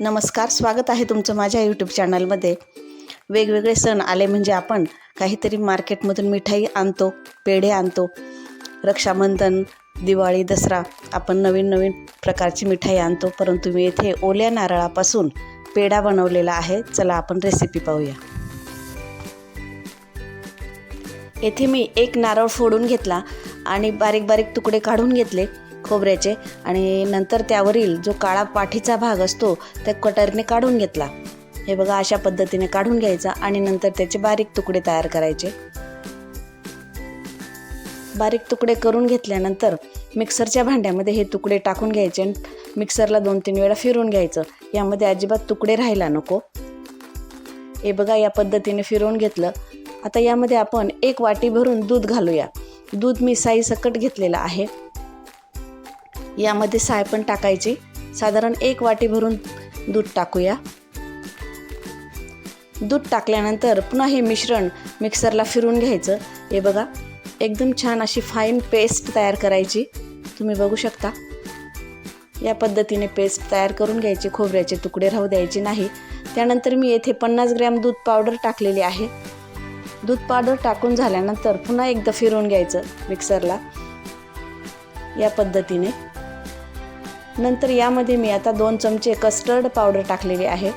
नमस्कार स्वागत आहे तुमचं माझ्या यूट्यूब चॅनलमध्ये वेगवेगळे सण आले म्हणजे आपण काहीतरी मार्केटमधून मिठाई आणतो पेढे आणतो रक्षाबंधन दिवाळी दसरा आपण नवीन नवीन प्रकारची मिठाई आणतो परंतु मी येथे ओल्या नारळापासून पेढा बनवलेला आहे. चला आपण रेसिपी पाहूया. येथे मी एक नारळ फोडून घेतला आणि बारीक बारीक तुकडे काढून घेतले. खोबऱ्याचे आणि नंतर त्यावरील जो काळा पाठीचा भाग असतो त्या कटरने काढून घेतला. हे बघा अशा पद्धतीने काढून घ्यायचा आणि नंतर त्याचे बारीक तुकडे तयार करायचे. बारीक तुकडे करून घेतल्यानंतर मिक्सरच्या भांड्यामध्ये हे तुकडे टाकून घ्यायचे आणि मिक्सरला दोन तीन वेळा फिरून घ्यायचं. यामध्ये अजिबात तुकडे राहायला नको. हे बघा या पद्धतीने फिरवून घेतलं. आता यामध्ये आपण एक वाटी भरून दूध घालूया. दूध मी साईसकट घेतलेलं आहे. यामध्ये साय पण टाकायची. साधारण एक वाटी भरून दूध टाकूया. दूध टाकल्यानंतर पुन्हा हे मिश्रण मिक्सरला फिरून घ्यायचं. हे बघा एकदम छान अशी फाईन पेस्ट तयार करायची. तुम्ही बघू शकता. या पद्धतीने पेस्ट तयार करून घ्यायची. खोबऱ्याचे तुकडे राहू द्यायचे नाही. त्यानंतर मी येथे पन्नास ग्रॅम दूध पावडर टाकलेली आहे. दूध पावडर टाकून झाल्यानंतर पुन्हा एकदा फिरवून घ्यायचं मिक्सरला. या पद्धतीने. नंतर यामध्ये मी आता दोन चमचे कस्टर्ड पावडर टाकलेली आहे.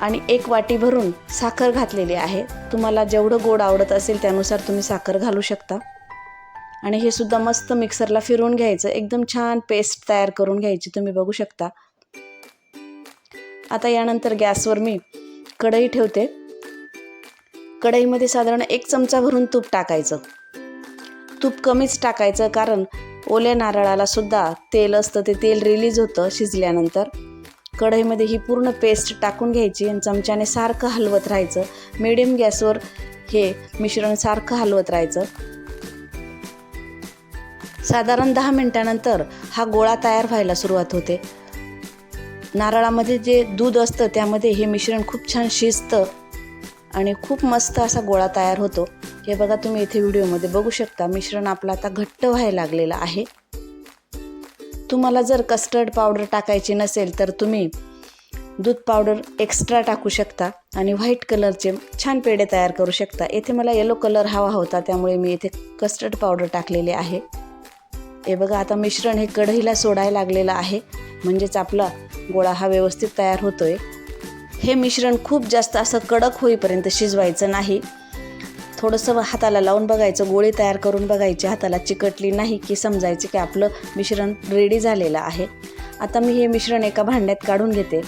आणि एक वाटी भरून साखर घातलेली आहे. तुम्हाला जेवढं गोड आवडत असेल त्यानुसार तुम्ही साखर घालू शकता. आणि हे सुद्धा मस्त मिक्सरला फिरवून घ्यायचं. एकदम छान पेस्ट तयार करून घ्यायची तुम्ही बघू शकता. आता यानंतर गॅसवर मी कढई ठेवते. कढईमध्ये साधारण एक चमचा भरून तूप टाकायचं. तूप कमीच टाकायचं कारण ओल्या नारळाला सुद्धा तेल असतं ते तेल रिलीज होतं शिजल्यानंतर. कढईमध्ये ही पूर्ण पेस्ट टाकून घ्यायची आणि चमच्याने सारखं हलवत राहायचं. मिडियम गॅसवर हे मिश्रण सारखं हलवत राहायचं. साधारण दहा मिनटानंतर हा गोळा तयार व्हायला सुरुवात होते. नारळामध्ये जे दूध असतं त्यामध्ये हे मिश्रण खूप छान शिजतं. आणि खूप मस्त असा गोळा तयार होतो. हे बघा तुम्ही इथे व्हिडिओमध्ये बघू शकता मिश्रण आपलं आता घट्ट व्हायला लागलेलं आहे. तुम्हाला जर कस्टर्ड पावडर टाकायची नसेल तर तुम्ही दूध पावडर एक्स्ट्रा टाकू शकता आणि व्हाईट कलरचे छान पेढे तयार करू शकता. येथे मला येलो कलर हवा होता त्यामुळे मी येथे कस्टर्ड पावडर टाकलेले आहे. हे बघा आता मिश्रण हे कढईला सोडायला लागलेलं आहे. म्हणजेच आपला गोळा हा व्यवस्थित तयार होतोय. हे मिश्रण खूप जास्त असं कडक होईपर्यंत शिजवायचं नाही. थोडंसं हाताला लावून बघायचं गोळी तयार करून बघायची हाताला चिकटली नाही की समजायचे की आपलं मिश्रण रेडी झालेलं आहे. आता मी हे मिश्रण एका भांड्यात काढून घेते.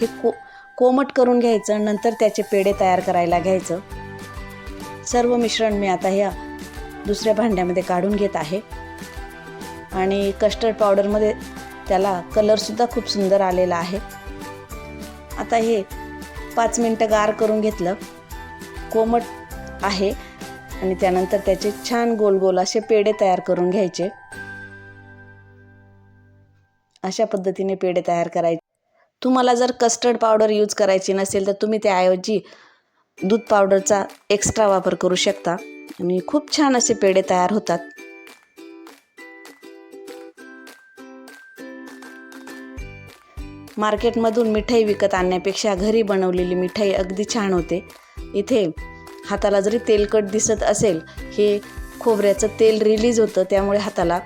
हे को कोमट करून घ्यायचं नंतर त्याचे पेढे तयार करायला घ्यायचं. सर्व मिश्रण मी आता ह्या दुसऱ्या भांड्यामध्ये काढून घेत आहे. आणि कस्टर्ड पावडरमध्ये त्याला कलरसुद्धा खूप सुंदर आलेला आहे. आता हे पाच मिनटं गार करून घेतलं. कोमट आहे. आणि त्यानंतर त्याचे छान गोल गोल असे पेढे तयार करून घ्यायचे. अशा पद्धतीने पेढे तयार करायचे. तुम्हाला जर कस्टर्ड पावडर यूज करायची नसेल तर तुम्ही त्याऐवजी दूध पावडरचा एक्स्ट्रा वापर करू शकता. आणि खूप छान असे पेढे तयार होतात. मार्केटमधून मिठाई विकत आणण्यापेक्षा घरी बनवलेली मिठाई अगदी छान होते. इथे हाताला जरी तेलकट दिसत असेल हे खोबऱ्याचं तेल रिलीज होतं त्यामुळे हाताला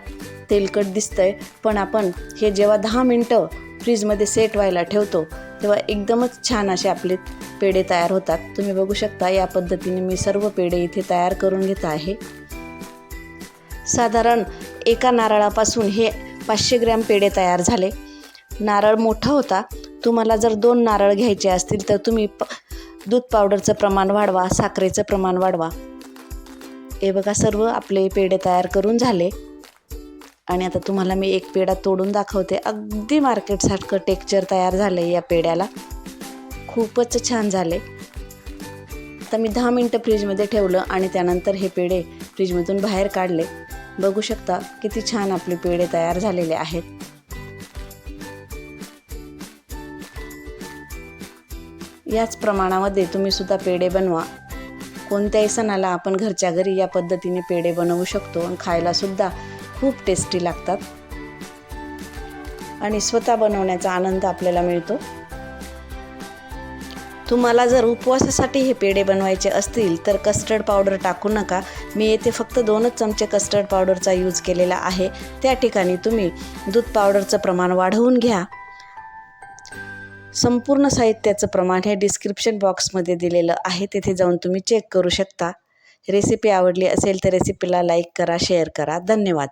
तेलकट दिसतं आहे पण आपण हे जेव्हा दहा मिनटं फ्रीजमध्ये सेट व्हायला ठेवतो तेव्हा एकदमच छान असे आपले पेढे तयार होतात. तुम्ही बघू शकता या पद्धतीने मी सर्व पेढे इथे तयार करून घेत आहे. साधारण एका नारळापासून हे पाचशे ग्रॅम पेढे तयार झाले. नारळ मोठा होता तुम्हाला जर दोन नारळ घ्यायचे असतील तर तुम्ही प दूध पावडरचं प्रमाण वाढवा साखरेचं प्रमाण वाढवा. हे बघा सर्व आपले पेढे तयार करून झाले. आणि आता तुम्हाला मी एक पेढा तोडून दाखवते. अगदी मार्केटसारखं टेक्चर तयार झालं आहे या पेढ्याला. खूपच छान झाले. तर मी दहा मिनटं फ्रीजमध्ये ठेवलं आणि त्यानंतर हे पेढे फ्रीजमधून बाहेर काढले. बघू शकता किती छान आपले पेढे तयार झालेले आहेत. याच प्रमाणामध्ये तुम्ही सुद्धा पेढे बनवा. कोणत्याही सणाला आपण घरच्या घरी या पद्धतीने पेढे बनवू शकतो आणि खायलासुद्धा खूप टेस्टी लागतात. आणि स्वतः बनवण्याचा आनंद आपल्याला मिळतो. तुम्हाला जर उपवासासाठी हे पेढे बनवायचे असतील तर कस्टर्ड पावडर टाकू नका. मी येथे फक्त दोनच चमचे कस्टर्ड पावडरचा यूज केलेला आहे. त्या ठिकाणी तुम्ही दूध पावडरचं प्रमाण वाढवून घ्या. संपूर्ण साहित्याचं प्रमाण हे डिस्क्रिप्शन बॉक्समध्ये दिलेलं आहे. तेथे जाऊन तुम्ही चेक करू शकता. रेसिपी आवडली असेल तर रेसिपीला लाईक करा शेअर करा. धन्यवाद.